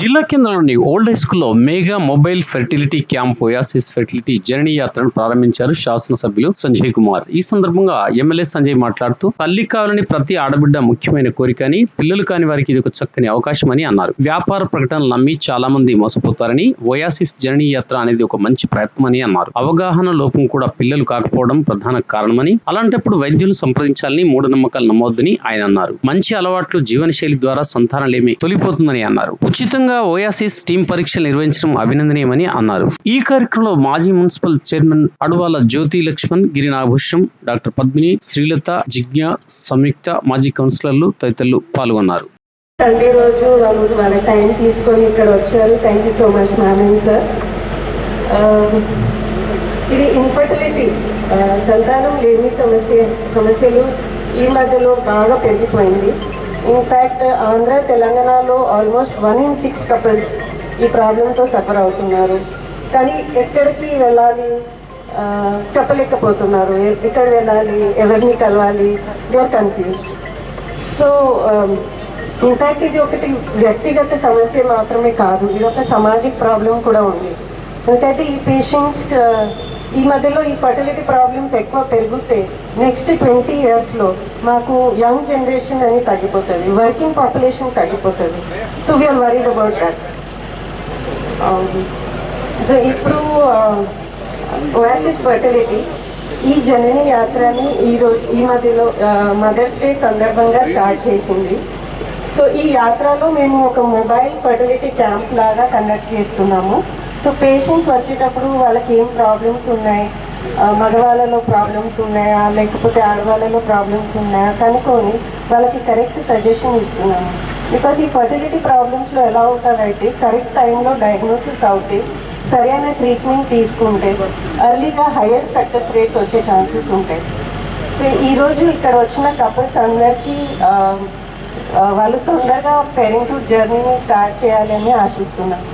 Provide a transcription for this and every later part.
జిల్లా కేంద్రంలోని old high స్కూల్లో mobile fertility camp Oasis fertility journey యాత్రను ప్రారంభించారు శాసనసభ్యులు సంజయ్ కుమార్. ఈ సందర్భంగా ఎమ్మెల్యే సంజయ్ మాట్లాడుతూ తల్లి కావాలని ప్రతి ఆడబిడ్డ ముఖ్యమైన కోరిక అని పిల్లలు కాని వారికి ఇది ఒక చక్కని అవకాశం అని అన్నారు. వ్యాపార ప్రకటనలు నమ్మి చాలా మంది మోసపోతారని ఓయాసిస్ జర్నీ యాత్ర అనేది ఒక మంచి ప్రయత్నం అని అన్నారు. అవగాహన లోపం కూడా పిల్లలు కాకపోవడం ప్రధాన కారణమని అలాంటప్పుడు వైద్యులు సంప్రదించాలని మూఢనమ్మకాలు నమ్మొద్దని ఆయన అన్నారు. మంచి అలవాట్లు జీవనశైలి ద్వారా సంతానలేమి తొలిపోతుందని అన్నారు. ఉచితంగా ఓయాసిస్ టీం పరీక్షలు నిర్వహించడం అభినందనీయమని అన్నారు. ఈ కార్యక్రమంలో మాజీ municipal chairman Adavala Jyothi Lakshman Girinabhushanam doctor Padmini Srilatha Jigna Samyuktha మాజీ కౌన్సిలర్లు తదితరులు పాల్గొన్నారు. సండే రోజు వాళ్ళు వాళ్ళ టైం తీసుకొని ఇక్కడ వచ్చారు. Thank you so much ma'am and sir ఇది ఇన్ఫర్టిలిటీ uh, సంతానం లేని సమస్య సమస్యలు ఈ మధ్యలో బాగా పెరిగిపోయింది. ఇన్ఫ్యాక్ట్ ఆంధ్ర తెలంగాణలో almost one in six couples ఈ ప్రాబ్లంతో సఫర్ అవుతున్నారు. కానీ ఎక్కడికి వెళ్ళాలి? చెప్పలేకపోతున్నారు. ఎక్కడ వెళ్ళాలి? ఎవరిని కలవాలి? They are confused so in fact ఇది ఒకటి వ్యక్తిగత సమస్య మాత్రమే కాదు. ఇది ఒక సామాజిక ప్రాబ్లం కూడా ఉంది. ఎందుకంటే ఈ పేషెంట్స్ ఈ మధ్యలో ఈ ఫర్టిలిటీ ప్రాబ్లమ్స్ ఎక్కువ పెరిగితే నెక్స్ట్ ట్వంటీ ఇయర్స్లో మాకు యంగ్ జనరేషన్ అని తగ్గిపోతుంది వర్కింగ్ పాపులేషన్ తగ్గిపోతుంది. So we are worried about that so ఇప్పుడు um, ఓయాసిస్ ఫర్టిలిటీ ఈ జనని యాత్రని ఈ రోజు ఈ మధ్యలో మదర్స్ డే సందర్భంగా స్టార్ట్ చేసింది. సో ఈ యాత్రలో మేము ఒక మొబైల్ ఫర్టిలిటీ క్యాంప్ లాగా కండక్ట్ చేస్తున్నాము. సో పేషెంట్స్ వచ్చేటప్పుడు వాళ్ళకి ఏం ప్రాబ్లమ్స్ ఉన్నాయి మగవాళ్ళలో ప్రాబ్లమ్స్ ఉన్నాయా? లేకపోతే ఆడవాళ్ళలో ప్రాబ్లమ్స్ ఉన్నాయా? కనుక్కొని వాళ్ళకి కరెక్ట్ సజెషన్ ఇస్తున్నాము. బికాస్ ఈ ఫర్టిలిటీ ప్రాబ్లమ్స్లో ఎలా ఉంటుందంటే కరెక్ట్ టైంలో డయాగ్నోసిస్ అవుతే సరైన ట్రీట్మెంట్ తీసుకుంటే అర్లీగా హయ్యర్ సక్సెస్ రేట్స్ వచ్చే ఛాన్సెస్ ఉంటాయి. సో ఈరోజు ఇక్కడ వచ్చిన కపుల్స్ అందరికీ వాళ్ళు తొందరగా పేరెంట్హుడ్ జర్నీని స్టార్ట్ చేయాలని ఆశిస్తున్నాను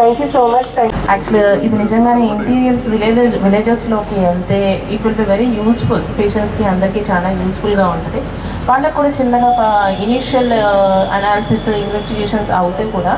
thank you so much thank actually ఇది నిజంగానే ఇంటీరియర్స్ విలేజెస్ విలేజెస్లోకి వెళ్తే it will be very useful పేషెంట్స్కి అందరికీ చాలా యూస్ఫుల్గా ఉంటుంది. వాళ్ళకు కూడా చిన్నగా ఇనీషియల్ అనాలిసిస్ ఇన్వెస్టిగేషన్స్ అవుతే కూడా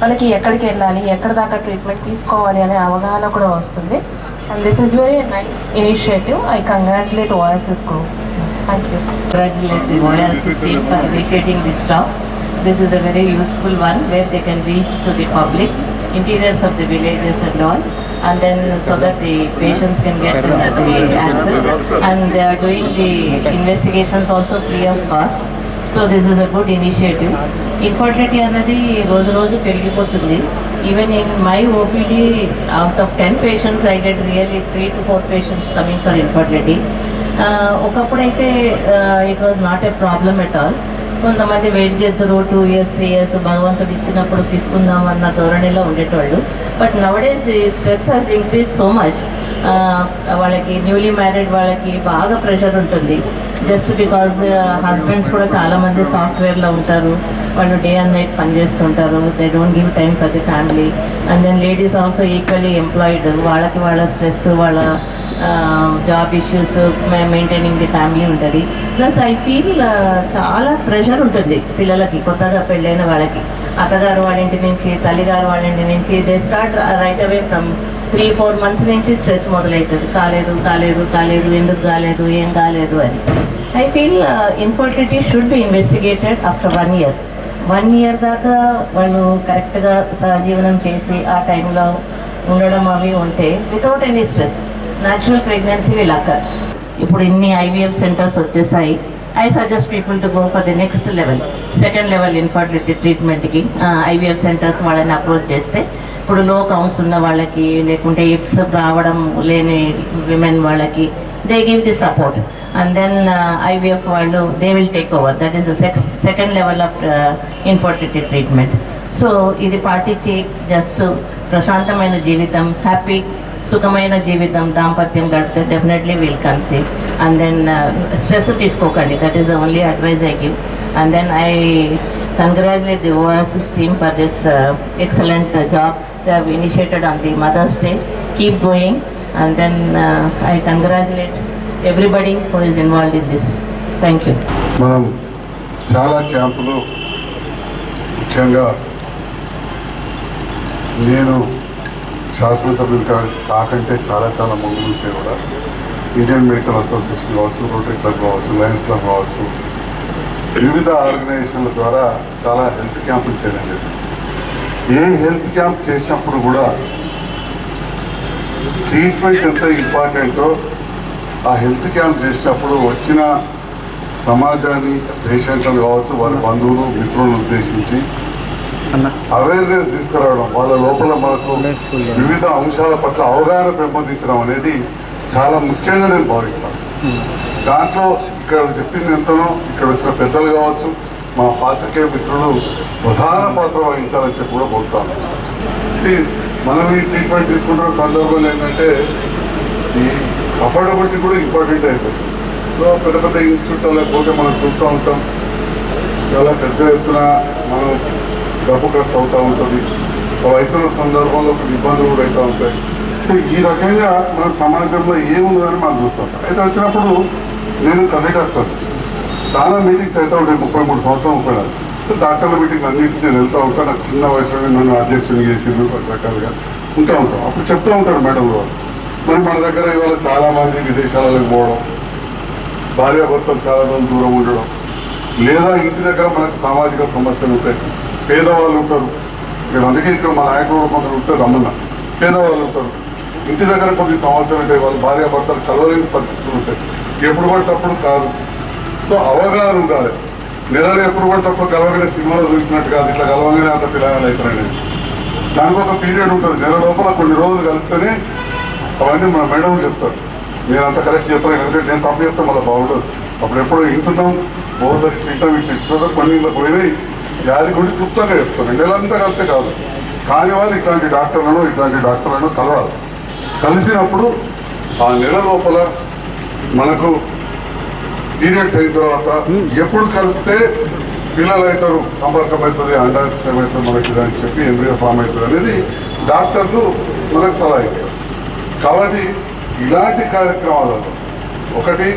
వాళ్ళకి ఎక్కడికి వెళ్ళాలి ఎక్కడ దాకా ట్రీట్మెంట్ తీసుకోవాలి అనే అవగాహన కూడా వస్తుంది. And this is very nice initiative I congratulate OSS group thank you OSS team for initiating this talk. This is a very useful one where they can reach to the public, interiors of the villages and all, and then so that the patients can get uh, the access. And they are doing the investigations also free of cost. So this is a good initiative infertility అనేది రోజు రోజు పెరిగిపోతుంది even in my OPD out of ten patients I get really three to four patients coming for infertility ఒకప్పుడైతే it was not a problem at all కొంతమంది wait చేస్తారు two years three years భగవంతుడు ఇచ్చినప్పుడు తీసుకుందాం అన్న ధోరణిలో ఉండేటోళ్ళు. But nowadays stress has increase so much వాళ్ళకి newly married వాళ్ళకి బాగా ప్రెషర్ ఉంటుంది. జస్ట్ బికాజ్ హస్బెండ్స్ కూడా చాలామంది సాఫ్ట్వేర్లో ఉంటారు. వాళ్ళు day and night పనిచేస్తుంటారు they don't give time for the family and then ladies also equally employed వాళ్ళకి వాళ్ళ స్ట్రెస్ వాళ్ళ job issues maintaining the family ఉంటుంది. ప్లస్ ఐ ఫీల్ చాలా ప్రెషర్ ఉంటుంది పిల్లలకి కొత్తగా పెళ్ళైన వాళ్ళకి. అత్తగారు వాళ్ళ ఇంటి నుంచి తల్లిగారు వాళ్ళ ఇంటి నుంచి they start right away from three four months నుంచి స్ట్రెస్ మొదలవుతుంది కాలేదు కాలేదు కాలేదు ఎందుకు కాలేదు ఏం కాలేదు అని. I feel infertility should be investigated after one year one year దాకా వాళ్ళు కరెక్ట్గా సహజీవనం చేసి ఆ టైంలో ఉండడం అవి ఉంటే without any stress natural pregnancy will occur ఇప్పుడు ఇన్ని ఐవీఎఫ్ సెంటర్స్ వచ్చేసాయి? I suggest people to go for the next level second level infertility ట్రీట్మెంట్కి ఐవీఎఫ్ సెంటర్స్ వాళ్ళని అప్రోచ్ చేస్తే ఇప్పుడు లో కౌన్స్ ఉన్న వాళ్ళకి లేకుంటే ఇట్స్ రావడం లేని విమెన్ వాళ్ళకి they give the support and then IVF వాళ్ళు they will take over that is sex second level of infertility treatment so ఇది పాటించి జస్ట్ ప్రశాంతమైన జీవితం హ్యాపీ సుఖమైన జీవితం దాంపత్యం గడిపితే definitely will conceive and then stress తీసుకోకండి. That is only advice I give and then I congratulate the OSS team for this excellent job they have initiated on the Mother's Day keep going and then I congratulate everybody who is involve in this thank you మనం చాలా క్యాంపులు ముఖ్యంగా నేను శాసనసభ్యులు కాకంటే చాలా చాలా ముందు నుంచే కూడా. ఇండియన్ మెడికల్ అసోసియేషన్ కావచ్చు రోటరీ క్లబ్ కావచ్చు లయన్స్ క్లబ్ కావచ్చు. వివిధ ఆర్గనైజేషన్ల ద్వారా చాలా హెల్త్ క్యాంపులు చేయడం జరిగింది. ఏ హెల్త్ క్యాంప్ చేసినప్పుడు కూడా ట్రీట్మెంట్ ఎంత ఇంపార్టెంటో ఆ హెల్త్ క్యాంప్ చేసినప్పుడు వచ్చిన సమాజాన్ని పేషెంట్లను కావచ్చు వారి బంధువులు మిత్రులను ఉద్దేశించి అవేర్నెస్ తీసుకురావడం వాళ్ళ లోపల మనకు వివిధ అంశాల పట్ల అవగాహన పెంపొందించడం అనేది చాలా ముఖ్యంగా నేను భావిస్తాను. దాంట్లో ఇక్కడ చెప్పింది ఎంతనో ఇక్కడ వచ్చిన పెద్దలు కావచ్చు మా పాత్రికేయ మిత్రులు ప్రధాన పాత్ర వహించాలని చెప్పి కూడా కోరుతాను. మనం ఈ ట్రీట్మెంట్ తీసుకుంటున్న సందర్భంలో ఏంటంటే ఈ అఫోర్డబిలిటీ కూడా ఇంపార్టెంట్ అయిపోయింది. సో పెద్ద పెద్ద ఇన్స్టిట్యూట్లకు పోతే మనం చూస్తూ ఉంటాం. చాలా పెద్ద ఎత్తున మనం డబ్బు ఖర్చు అవుతూ ఉంటుంది రైతుల సందర్భంలో కొన్ని ఇబ్బందులు కూడా అవుతూ ఉంటాయి సో ఈ రకంగా మన సమాజంలో ఏముందని మనం చూస్తాం అయితే వచ్చినప్పుడు నేను కన్నీ డాక్టర్ చాలా మీటింగ్స్ అయితే ఉంటాయి ముప్పై మూడు సంవత్సరం ముప్పై నాలుగు సో డాక్టర్ల మీటింగ్ అన్నింటికి నేను వెళ్తూ ఉంటాను నాకు చిన్న వయసులో నన్ను అధ్యక్షుని చేసిండు రకరకాలుగా ఉంటా ఉంటాం అప్పుడు చెప్తూ ఉంటారు మేడం గారు మరి మన దగ్గర ఇవాళ చాలామంది విదేశాలకు పోవడం భార్యాభర్తలు చాలా రోజులు దూరం ఉండడం లేదా ఇంటి దగ్గర మనకు సామాజిక సమస్యలు ఉంటాయి పేదవాళ్ళు ఉంటారు. ఇక్కడ అందుకే ఇక్కడ మా నాయకుడు కొందరు ఉంటే రమ్మన్న. పేదవాళ్ళు ఉంటారు. ఇంటి దగ్గర కొన్ని సమస్యలు ఉంటాయి వాళ్ళు భార్యాభర్తలు కలవలేని పరిస్థితులు ఉంటాయి. ఎప్పుడు పడితే కాదు. సో అవగాహన ఉండాలి. నెలలో ఎప్పుడు పడితే అప్పుడు కలవగానే సినిమాలో చూపించినట్టు కాదు. ఇట్లా కలవగానే అంత పిల్లలు అవుతారనేది దానికి ఒక పీరియడ్ ఉంటుంది. నెల లోపల కొన్ని రోజులు కలిస్తేనే అవన్నీ మన మేడం చెప్తారు. నేను అంత కరెక్ట్ చెప్పాను ఎందుకంటే నేను తప్పు చెప్తే మళ్ళీ బాగుండదు. అప్పుడు ఎప్పుడో వింటున్నాం. బహుశా తింటాం ఇట్లా ఇట్లా కొన్ని ఇంట్లో పోయినాయి. వ్యాధి గురించి క్లుప్తంగా చెప్తాను నెలంతా కలిస్తే కాదు. కాని వాళ్ళు ఇట్లాంటి డాక్టర్లను ఇట్లాంటి డాక్టర్లను కలవాలి. కలిసినప్పుడు ఆ నెల లోపల మనకు పీరియడ్స్ అయిన తర్వాత ఎప్పుడు కలిస్తే పిల్లలు అవుతారు సంపర్కం అవుతుంది అండాక్షయం అవుతుంది మనకి ఇది అని చెప్పి ఎంబ్రియో ఫామ్ అవుతుంది అనేది డాక్టర్లు మనకు సలహా ఇస్తారు. కాబట్టి ఇలాంటి కార్యక్రమాలలో ఒకటి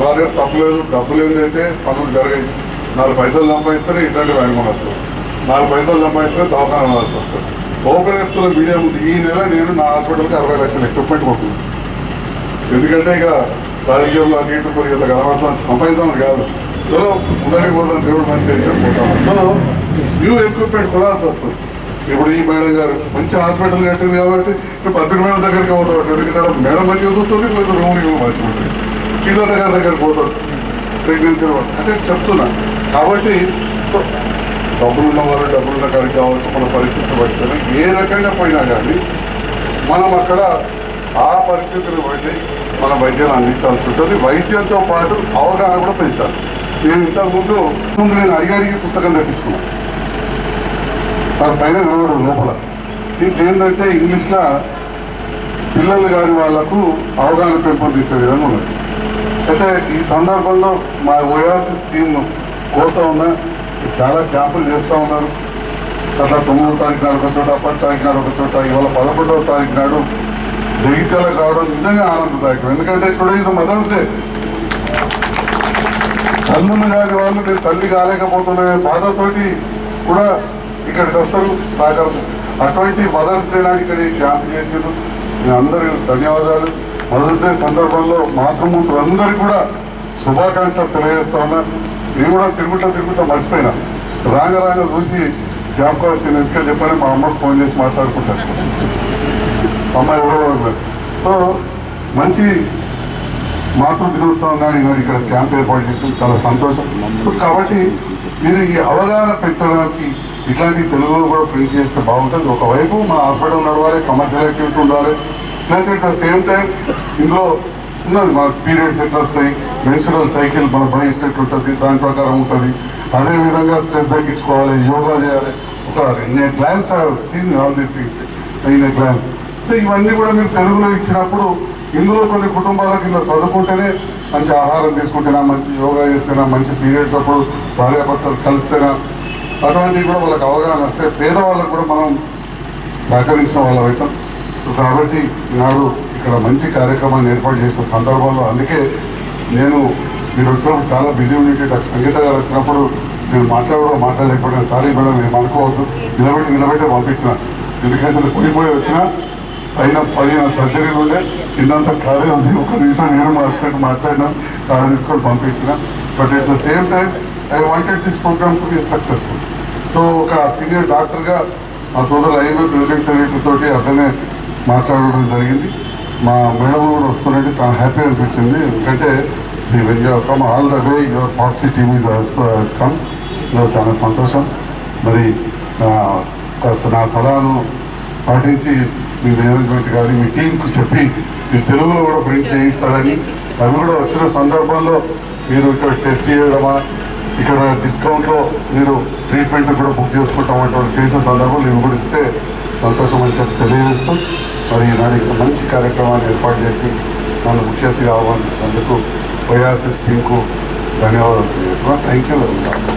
వారి తప్పులేదు డబ్బులు ఏంటంటే పనులు జరిగాయి. నాలుగు పైసలు సంపాదిస్తేనే ఇట్లాంటి వ్యాన్ కొనొచ్చు. నాలుగు పైసలు సంపాదిస్తే దవాఖాన వెళ్ళాల్సి వస్తుంది. ఓపెన్ చెప్తున్న మీడియా ముందు ఈ నెల నేను నా హాస్పిటల్కి అరవై లక్షల ఎక్విప్మెంట్ కొంటున్నాను ఎందుకంటే ఇక రాజకీయంలో అన్నింటి కొద్దిగా గలవంతం సంపాదించామని కాదు. సో ముందరికి పోతాం దేవుడు మంచి చెప్పుకుంటాము సో న్యూ ఎక్విప్మెంట్ కొనాల్సి వస్తుంది. ఇప్పుడు ఈ మేడం గారు మంచి హాస్పిటల్ కట్టింది కాబట్టి ఇప్పుడు పద్దెనిమిది మేడం దగ్గరికి పోతాడు ఎందుకంటే మేడం మంచిగా చూస్తుంది కొంచెం రూమ్ మంచిగా ఉంటుంది కీళ్ళ దగ్గర దగ్గర పోతాడు ప్రెగ్నెన్సీ అంటే చెప్తున్నా. కాబట్టి సో డబ్బులు ఉన్నవారు డబ్బులు ఉన్న కాడికి కావచ్చు మన పరిస్థితిని బట్టి ఏ రకంగా పోయినా కానీ మనం అక్కడ ఆ పరిస్థితిని బట్టి మన వైద్యాన్ని అందించాల్సి ఉంటుంది. వైద్యంతో పాటు అవగాహన కూడా పెంచాలి. నేను ఇంతకుముందు ముందు నేను అడిగి పుస్తకం తెప్పించుకున్నాను దాని పైన కనబడదు లోపల. దీంట్లో ఏంటంటే ఇంగ్లీష్లో పిల్లలు కాని వాళ్ళకు అవగాహన పెంపొందించే విధంగా ఉన్నది. అయితే ఈ సందర్భంలో మా ఓయాసిస్ టీమ్ కోరుతా ఉన్నా చాలా క్యాంపులు చేస్తూ ఉన్నారు. అట్లా తొమ్మిదవ తారీఖు నాడు ఒక చోట పది తారీఖు నాడు ఒక చోట ఇవాళ పదకొండవ తారీఖు నాడు జగిత్యాలకు రావడం నిజంగా ఆనందదాయకం. ఎందుకంటే టుడే ఇస్ మదర్స్ డే. తల్లులు కాని వాళ్ళు నేను తల్లి కాలేకపోతున్నా బాధతోటి కూడా ఇక్కడికి వస్తారు సహకారం అటువంటి మదర్స్ డే నాడు ఇక్కడ ఈ క్యాంప్ చేసారు మీ అందరూ ధన్యవాదాలు. మదర్స్ డే సందర్భంలో మాతృమూర్తులందరికీ కూడా శుభాకాంక్షలు తెలియజేస్తా ఉన్నా. నేను కూడా తిరుగుతా తిరుగుతా మర్చిపోయినా. రాంగ రాంగ చూసి జ్ఞాపకం వచ్చింది. ఎందుకంటే చెప్పని మా అమ్మకు ఫోన్ చేసి మాట్లాడుకుంటాను అమ్మాయి ఎవరో సో మంచి మాతృ దినోత్సవం కానీ ఇక్కడ క్యాంప్ ఏర్పాటు చేసుకుని చాలా సంతోషం. కాబట్టి మీరు ఈ అవగాహన పెంచడానికి ఇట్లాంటి తెలుగులో కూడా ప్రింట్ చేస్తే బాగుంటుంది. ఒకవైపు మన హాస్పిటల్ నడవాలి కమర్షియల్ యాక్టివిటీ ఉండాలి. Plus at the same time ఇందులో ఉన్నది పీరియడ్స్ ఎట్లా వస్తాయి? మెన్సురల్ సైకిల్ మన బయస్ట్ ఉంటుంది దాని ప్రకారం ఉంటుంది. అదే విధంగా స్ట్రెస్ తగ్గించుకోవాలి యోగా చేయాలి. ఒక in glance seen all these things in glance so ఇవన్నీ కూడా మీరు తెలుగులో ఇచ్చినప్పుడు ఇందులో కొన్ని కుటుంబాలకు ఇలా చదువుకుంటేనే మంచి ఆహారం తీసుకుంటేనా మంచి యోగా చేస్తేనా మంచి పీరియడ్స్ అప్పుడు భార్యాభర్తలు కలిస్తేనా అటువంటివి కూడా వాళ్ళకి అవగాహన వస్తే పేదవాళ్ళకు కూడా మనం సహకరించిన వాళ్ళం అవుతాం కాబట్టి ఈనాడు ఇక్కడ మంచి కార్యక్రమాన్ని ఏర్పాటు చేసిన సందర్భంలో అందుకే నేను మీరు వచ్చినప్పుడు చాలా బిజీ ఉండేటట్టు సంగీత గారు వచ్చినప్పుడు నేను మాట్లాడడం మాట్లాడలేకపోయినా సారీ మేడం మేము అనుకోవద్దు నిలబెట్టి నిలబెట్టే పంపించిన. ఎందుకంటే పోయిపోయి వచ్చిన పైన పదిహేను సర్జరీలు ఉండే కిందంత ఖాళీ ఉంది. ఒక నిమిషం నేను మా మాట్లాడినా కారు తీసుకొని పంపించిన. But at the same time I wanted this program to be successful so ఒక సీనియర్ డాక్టర్గా మా సోదరు ఐఎంఏ ప్రెసిడెంట్ సెక్రటరీ తోటి అట్లనే మాట్లాడడం జరిగింది. మా మేడం కూడా వస్తున్నట్టు చాలా హ్యాపీ అనిపించింది. ఎందుకంటే Shri when your come all the way your foxy TVs has come. చాలా సంతోషం. మరి కాస్త నా సలహాను పాటించి మీ మేనేజ్మెంట్ కానీ మీ టీంకు చెప్పి మీరు తెలుగులో కూడా ప్రింట్ చేయిస్తారని అవి కూడా వచ్చిన సందర్భంలో మీరు ఇక్కడ టెస్ట్ చేయడమా ఇక్కడ డిస్కౌంట్లో మీరు ట్రీట్మెంట్ కూడా బుక్ చేసుకుంటామంటే చేసిన సందర్భంలో ఇవి కూడా ఇస్తే సంతోషం అని చెప్పి తెలియజేస్తూ మరి ఈనాడు ఇక్కడ మంచి కార్యక్రమాన్ని ఏర్పాటు చేసి నన్ను ముఖ్య అతిథి ఆహ్వానించినందుకు వైఆర్ఎస్ టీంకు ధన్యవాదాలు తెలియజేస్తున్నాను. Thank you